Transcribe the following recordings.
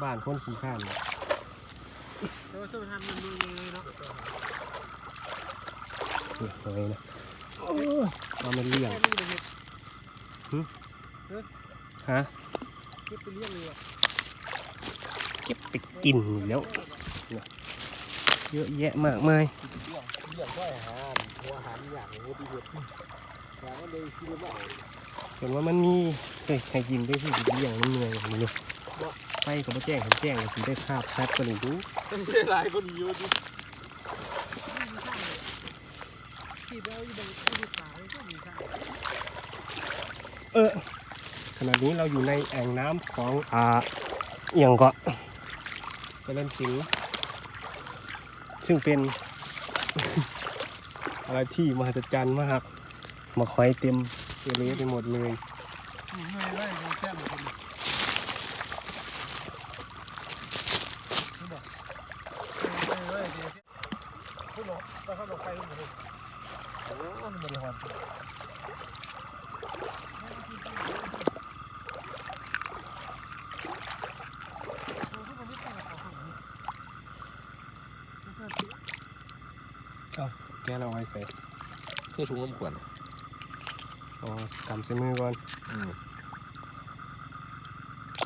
บ้านคนขี้ข้านเนี่ยเราสู้ทำมันมือเลยเนาะนี่อยนะโอ้ยเอามันเลี้ยงแค่นี้เลยฮะคิดไปเรื่องเลยว่ะเก็บไปกินแล้วนะเยอะแยะมากมายเรื่องเรื่องก็อาหารหัวอาหารอย่างนี้ดีเด็ดอย่างนั้นเลยคิดว่าเห็นว่ามันมีเฮ้ยให้กินได้ที่เลี้ยงมันเมืองอย่างนี้เลย ไปก็มาแจ้งผมแจ้งเลยได้ภาพชัดกว่านี้ดูได้หลายคนอยู่ดิเอยู่บนที่ขายก็มีใช่เออขณะนี้เราอยู่ในแอ่งน้ำของอ่าเอียงเกาะเจริญสิงซึ่งเป็น อะไรที่มหัศจรรย์มากมาคอยเต็มเอเลียไปหมดเลย ไม่ไม่ไม่แค่หมดเลยไม่ไม่ไม่ พูดหรอกต้องเข้าไปหมดเลยโอ้มันบริหารแกเราเอาไว้ใส่เพื่อถุงน้ำขวัญอ๋อกำใส่มือก่อนอืม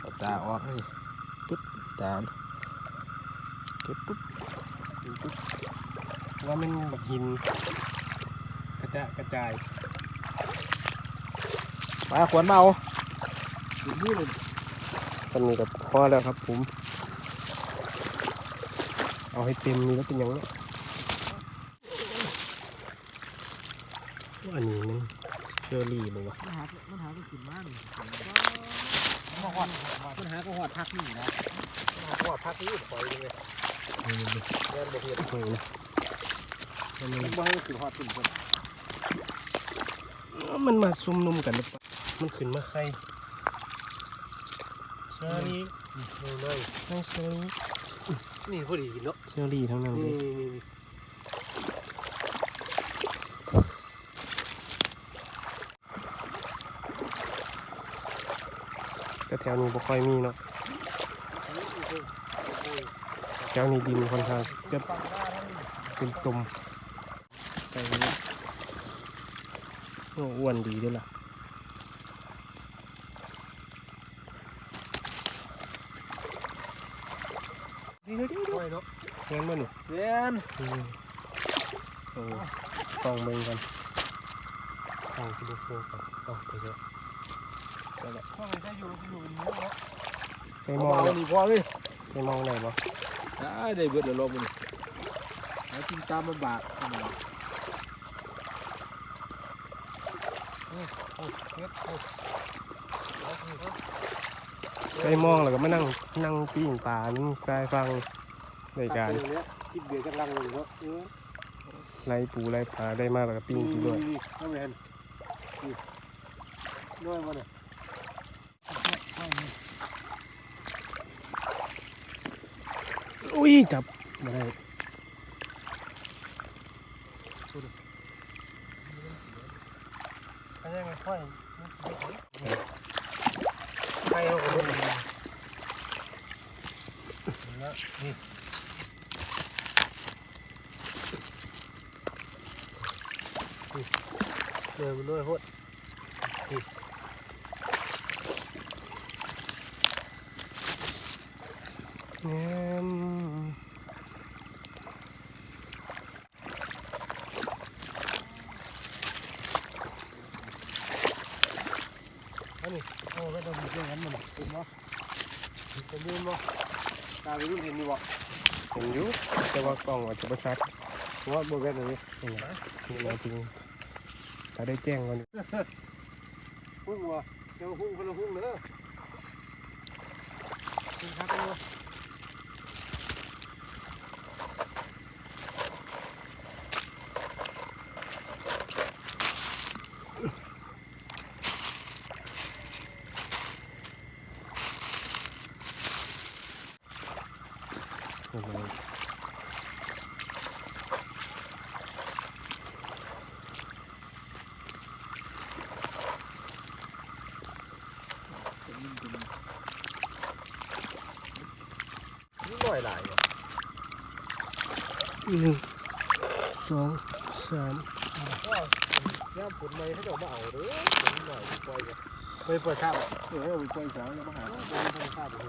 เอาตาออกนี่ปึ๊บตาเก็บปุ๊บดึงปุ๊บ ว่ามันแบบหิน กระจะกระจายมาขวัญมาเอาอยู่นี่เลยตอนนี้กับพอแล้วครับผม เอาให้เต็มนี่แล้วเป็นยังไงอันนี้มันเชอรี่เลยวะมันหามันหาก็กินมากนี่มันหอดมันหาก็หอดพักนี่นะมันหาก็หอดพักนี่ปล่อยยังไงนี่นี่เดินบ่เพีย นนี่นะมันมันบ่ให้กินหอดตุ่มคนมันมาซุ่มนุมกันหรือเปล่ามันขึ้นมาใครเชอรี่นี่เลยไม่เชอรี่นี่พอดีกินเนาะเชอรี่ทั้งนั้นเลนี่ยนี่นี่แต่แถวนี้บ่ค่อยมีเนาะแถวนี้ดินค่อนข้างจะเป็นตุ่มใส่นี้โอ้อ้วนดีด้วยล่ะดีดีดีด้วยเนาะเงี้ยมันนี่เวียนอืมโอ้ต้องเบิ่งกันต้องดูโฟกันต้องไปเถอะนั่นแหละพ่อจะอยู่จะอยู่เป็นหมูเนาะไปมองเอานี่พอเลยไปมองไหนบ่ได้ได้เบิดแล้วลมมันหากินตามลำบากขนาดโอ้โอ้เฮ็ดโอ้เอาสิครับ ไปมองแล้วก็มานั่งนั่งปิ้งปลานี่สายฟังในการคิดเบียร์กำลังเลยเนาะไล่ปูไล่ปลาได้มากแล้วก็ปิ้งกินด้วยน้ำแมนนี่ด้วยมันเนี่ยอุ้ยจับมาได้ อันนี้ค่อยไปเอาไปแล้วนี่เดินไปด้วยพวกแง้ม อันนี้โอ้ก็ต้องมีเรื่องนั้นมันเป็นบ่ จะลืมบ่ตาไปรุ่นเห็นดีบ่เห็นอยู่แต่ว่ากล้องอาจจะไม่ชัดว่าบ่เป็นอะไรนี่นะนี่นะจริงถ้าได้แจ้งก่อนหุ้งวัวเจ้าหุ้งคนละหุ้งเลยหุ้นครับ อยหลายหนึ่งสองสามย่ามผลไม้เขาจะมาเอาเด้อผลหน่อยปล่อยกันไปเปิดชาบเออไปปล่อยสาวแล้วมาหาไปเปิดชาบเลย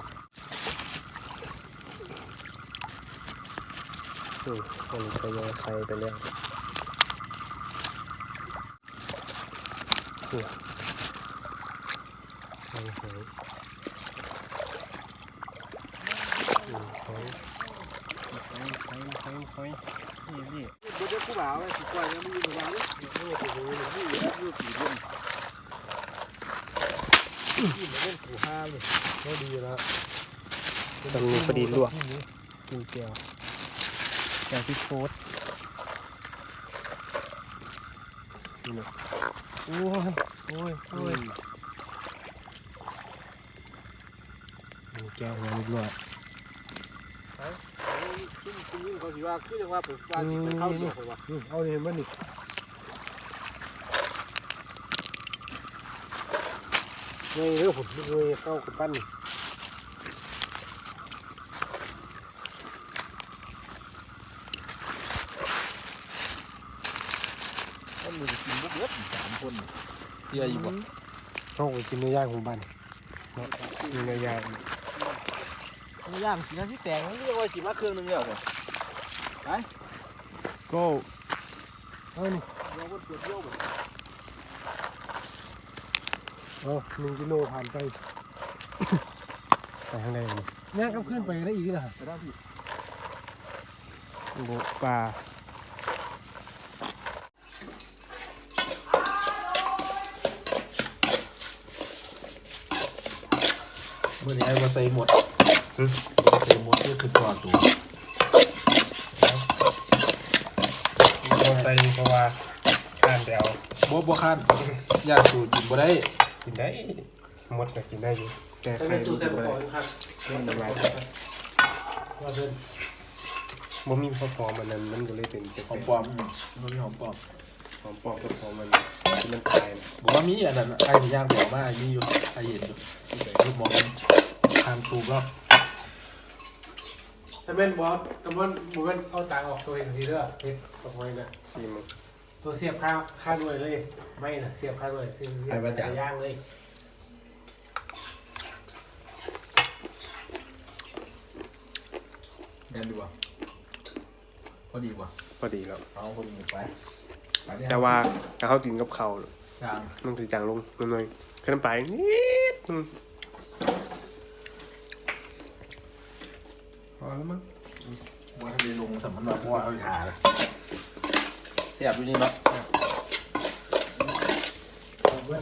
อืมอันนี้ทยอยใส่ไปแล้วนี่อยหอยอืมหอยห อยหอยหอยหอยนี่นี่เดี๋ยวเดี๋ยวกูบ่าวเลยปล่อยยังมีอยู่บ้างนี่โอ้โหนี่อยู่กี่เดือนนี่มันเล่นขู่ห้าเลยก็ดีแล้วตำนี้พอดีลวกกินเจียวแกงพริกโคตรนี่นะโอ้ยโอ้ยโอ้ยนี่แก้วหัวนิดหน่อย ขึ้นขึ้นเขาสิว่าคือจังว่าเป็นว่าสิไปเข้าเดียวเขาว่าเอาเนี่ยมันนี่เงยเรื่องผมเงยเข้ากับปั้นก็มีกินบุกเล็บสามคนเยอะอยู่บ่โชคกินเนื้อย่างของบ้านเนื้อย่าง ย่างกินน้ำที่แตงเรียกว่าสิมาเครื่องนึงแล้วเลยโก้เอานี่เราก็ตรวจเยี่ยวบ่เอาหนึ่งกิโลผ่านไปไปข้างในนี่ย่างกับขึ้นไปได้อีกนะไปได้พี่บุปลาเมื่อนี้ไอ้ว่าใส่หมด ใส่หมดนี่คือตัวตัวเราใส่เพราะว่าทานเดียวบ่บ่คันอยางสูตรกินบ่ได้กินได้หมดก็กินได้อยู่แต่ใครเป็นจุดกิใส่นปบ่ได้อบครับเล่นอะไรว่าเป็นบ่มีพอพอมันนั้นมันก็เลยเป็นหอมปลอมมันมีหอมปลอมหอมปอกกับหอมมันที่มันตายบอกว่ามีอันนั้นไอ้ที่ย่างบอกมามีอยู่ไอ้เห็นอยู่ลูกหมอมันทางถูก็ แล้วแต่แม่นบอสแต่ว่าบุเป็นเอาตาออกตัวเองทีเด้อเฮ็ดออกไว้นะซีมึงตัวเสียบค่าค่าด้วยเลย ไม่นะเสียบค่าด้วยเสียบเสียบไปย่างเลยแม่นดีกว่าพอดีกว่าพอดีแล้ว เอาคนหมูไปไปเนี่ยแต่ว่าถ้าเขากินกับข้าวย่างมันถือจางลงหน่อยๆขึ้นไปนิดนึงพอ แล้วมั้งว่าทะเลลงสำมันว่าเพราะว่าเอาไปทาเลยเสียบอยู่นี่เนาะ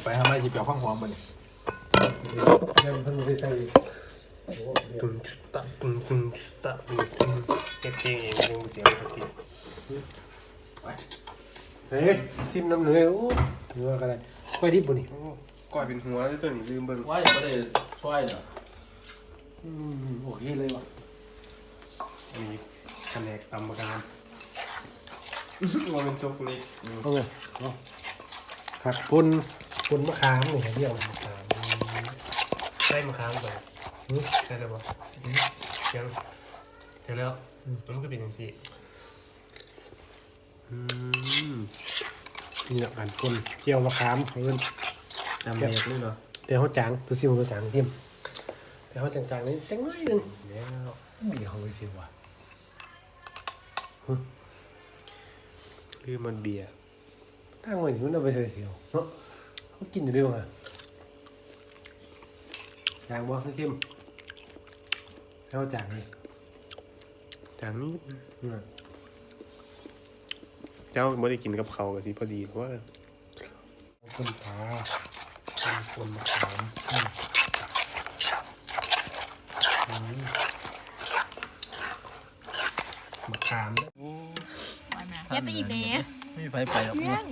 ไปทำไมจีเปียวข้างหอมมันนี่เดี๋ยวเพิ่นไปใส่ตึงตะตึงตึงตะตึงตึงเก็บเพลงเองยังบ่เสียภาษีเฮ้ยซิมน้ำเหนือโอ้ถือว่ากันได้ไปดิบบ่นี่โอ้ก้อยเป็นหัวเลยตัวนี้ลืมเบิ่งว่าอย่างไม่ได้ช่วยเนาะอืมโอเคเลยว่ะ อันนี้แผนกตำมะกามว่าเป็นโจ๊กเล็กเอาไงเนาะผักปุนปุนมะขามนี่เรียกว่ามะขามใส่มะขามก่อนใส่แล้วบ่ยังเสร็จแล้วมันก็เป็นอย่างที่อืมนี่แหละผักปุนเจียวมะขามเพิ่นจำเล็กเลยเนาะแต่เขาจางตัวซิมตัวจางทิมแต่เขาจางๆนี่จังน้อยหนึงแล้วมีเขาไปซิมว่ะ ลืมมันเบียร์ตั้งไว้ถึงเอาไปเสียวเนาะเขากินอยู่ด้วยว่ะจางบ่คือเข้มแล้วจางเลยจางนี้เจ้าไม่ได้กินกับเขากับที่พอดีเพราะว่าต้นขาต้นปุนมะขาม อืมอืมมะขามเนี่ยแค่ไปอีกเด้ไม่มีไฟไปหรอกเพื่อน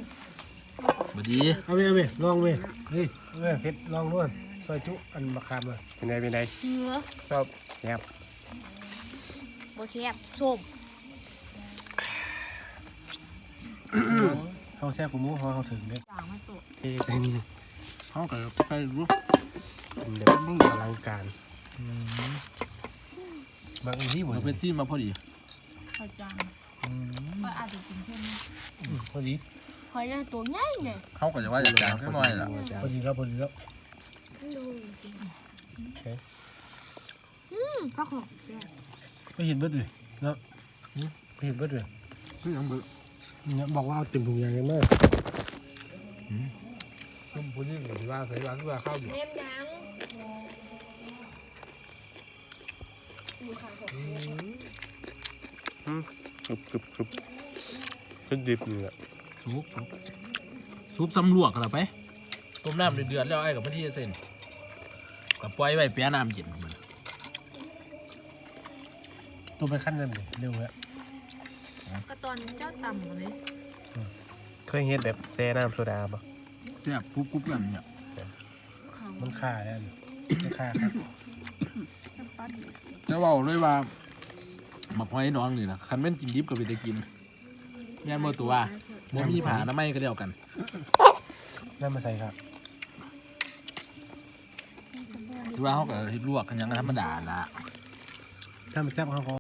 บดีเอาไปเอาไปลองไปเฮ้ยเอาไปเพชรลองด้วยซอยจุอันมะขามเลยเป็นไงเป็นไงเนื้อครับแซ่บโบแคบส้มเขาแซ่บกูมูเขาเขาถึงเนี่ยจางมาตัวเท่เป็นเขาก็ไปรู้เป็นแบบอลังการบางอีที่หมดเราเป็นซีมาพอดี หอยจางก็อาจจะกินเพิ่มพอดีหอยเรื่องตัวใหญ่เนี่ยเขาก็จะว่าจะจางแค่น้อยล่ะพอดีแล้วพอดีแล้วอืมก็ของแซ่บไม่เห็นเบิดเลยเนาะไม่เห็นเบิดเลยคือยังบึเนี่ยบอกว่าเอาเต็มถุงยางกันมากซุ่มพูนี่หรือว่าใส่ร้านว่าข้าวอยู่เล่มยังมีขาของ กรึบกรึบกรึบเป็นดิบนี่แหละซุปซุปซุปสำรวจกันละไปต้มน้ำเดือดๆแล้วไอ้กับพอดีเส้นกับปล่อยไว้เปียน้ำเย็นมันตัวไปขั้นกันเลยเร็วแล้วก็ตอนเจ้าต่ำกว่านี้เคยเห็นแบบแซ่น้ำโซดาปะแซ่บกรุบกรุบแบบเนี้ยมันฆ่าแล้วนี่มันฆ่าครับจะบอกเลยว่าห มักหอยน้องนี่นะคันแม่นกินดิบก็ไปได้กินแม่นบ่ตัวบ่มีผาน้ำไม้ก็เดียวกันนั่นมาใส่ครับคือว่าเขาก็เฮ็ดลวกกันอยังธรรมดาละถ้ามันจับเขาก็